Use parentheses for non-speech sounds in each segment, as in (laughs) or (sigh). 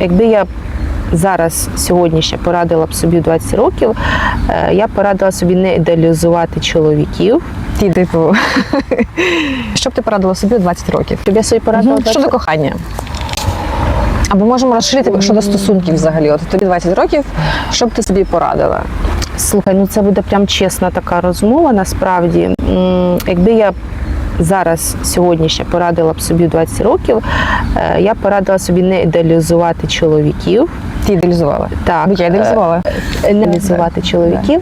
якби я зараз сьогоднішня порадила б собі 20 років, е, я порадила собі не ідеалізувати чоловіків. Ті, типу, (laughs) що б ти порадила собі 20 років? Щоб я собі порадила Мгм. Щодо кохання. Або можемо розширити щодо стосунків взагалі. От тобі 20 років, що б ти собі порадила? Слухай, ну це буде прям чесна така розмова. Насправді, якби я зараз сьогодні ще порадила б собі в 20 років, е, я порадила собі не ідеалізувати чоловіків. Ти ідеалізувала. Так, Бо я ідеалізувала. е, не ідеалізувати чоловіків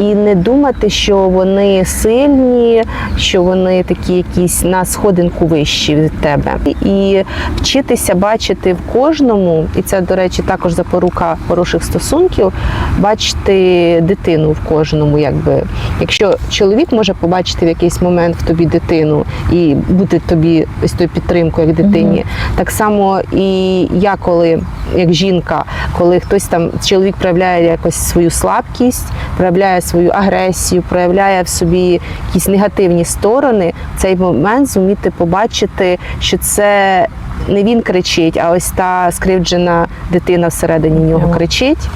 і не думати, що вони сильні, що вони такі якісь на сходинку вищі від тебе. І вчитися бачити в кожному, і це, до речі, також запорука хороших стосунків, бачити дитину в кожному. Якби. Якщо чоловік може побачити в якийсь момент в тобі дитину і бути тобі ось тою підтримкою як дитині, так само і я, коли як жінка, коли хтось там чоловік проявляє якось свою слабкість, проявляє свою агресію, проявляє в собі якісь негативні сторони, в цей момент зуміти побачити, що це. Не він кричить, а ось та скривджена дитина всередині нього кричить,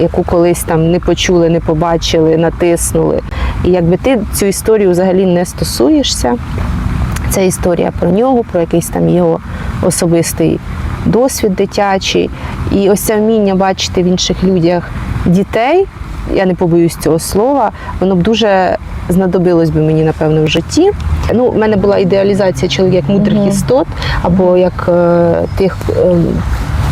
яку колись там не почули, не побачили, натиснули. І якби ти цю історію взагалі не стосуєшся, це історія про нього, про якийсь там його особистий досвід дитячий. І ось це вміння бачити в інших людях дітей. Я не побоюсь цього слова, воно б дуже знадобилось би мені, напевно, в житті. Ну, в мене була ідеалізація чоловіка як мудрих істот, або як е, тих. е,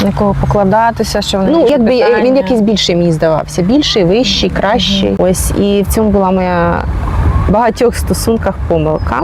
На кого покладатися, що вони Ну, якби питання? він якийсь більший мені здавався. Більший, вищий, кращий. Ось і в цьому була моя в багатьох стосунках помилка.